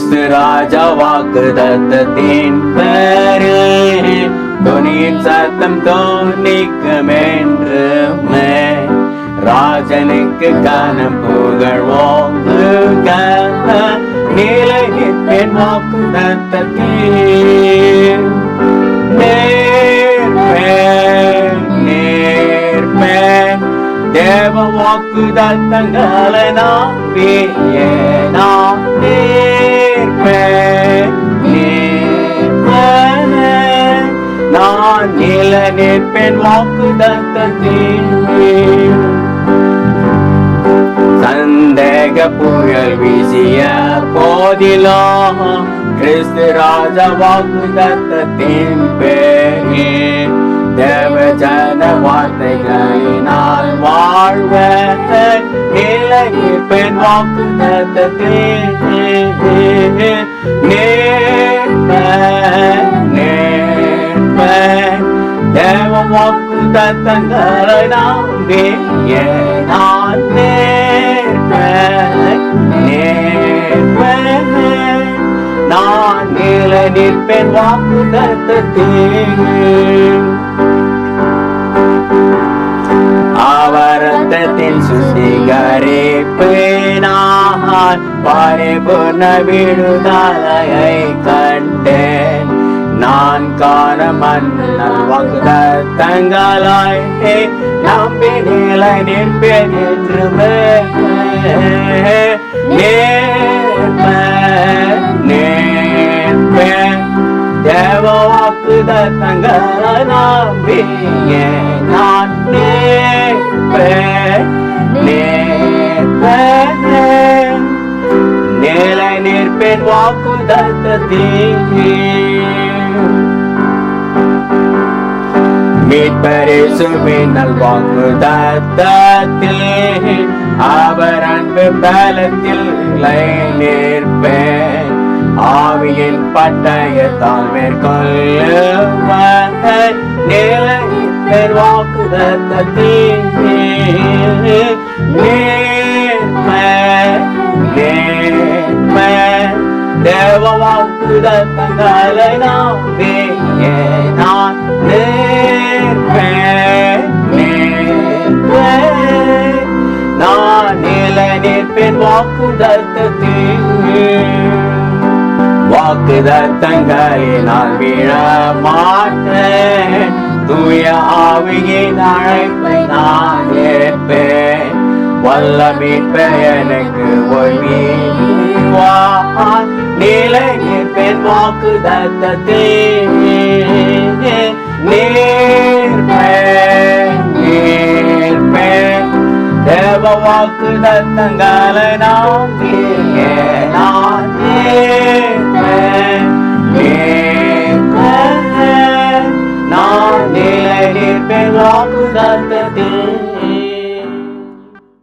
கிறிஸ்து ராஜா வாக்கு தத்தத்தின் பேரில் துணியின் சத்தம் தோணிக்கும் என்றுமே. ராஜனுக்கு கனம் புகழ் ஓங்குக நிலை வாக்கு தத்தத்தில் தேவ வாக்கு தத்தங்களை நம்பியே நாம் நிற்பேன் வாக்கு தத்தத்தில் சந்தேக புயல் வீசிய போதிலும் கிறிஸ்து ராஜா வாக்கு தத்தத்தின் பேரில் தேவ ஜன வார்த்தைகளினால் வாழ்வ நிலையில் பெண் வாக்கு தத்தத்தின் வாக்கு தத்தங்களை நம்பிய நான் நேர்ம நான் நிலை நிற்பேன் வாக்கு தத்தத்தில் ஆவரத்தத்தின் சுத்திகரிப்பு பரிபூர்ண விடுதலையை கண்டேன். நான் காண மன்னல் வாக்குதத்தங்களாய் நம்பி நிலை நிற்பேன் என்று நேர்மை நேர்மை தேவ வாக்குதத்தங்களை நம்பிய நான் நேர்ப்பேன் நேர்ப்பேன் நிலை நிற்பேன் வாக்குதத்தத்தில் மீட்பரிசுவின் நல்வாக்குதத்தத்தில் அவர் அன்பு பலத்தில் நிற்பேன் ஆவியின் பட்டயத்தால் மேற்கொள்ளுவர். நிலைப்பெர் வாக்குதத்தத்தில். நேர்மை நேர்மை. தேவ வாக்குதத்தங்களை நம்பிய நான் வாக்குதத்தத்தில் வாக்குதத்தங்களினால் விழ மாட்டேன். தூய ஆவியின் அழைப்பை நான் ஏற்பேன். வல்ல மீட்ப எனக்கு ஓய்வா நிலை நிற்பேன் வாக்குதத்தத்தில் நேர்மை வாக்கு தத்தங்களை நாம் நான்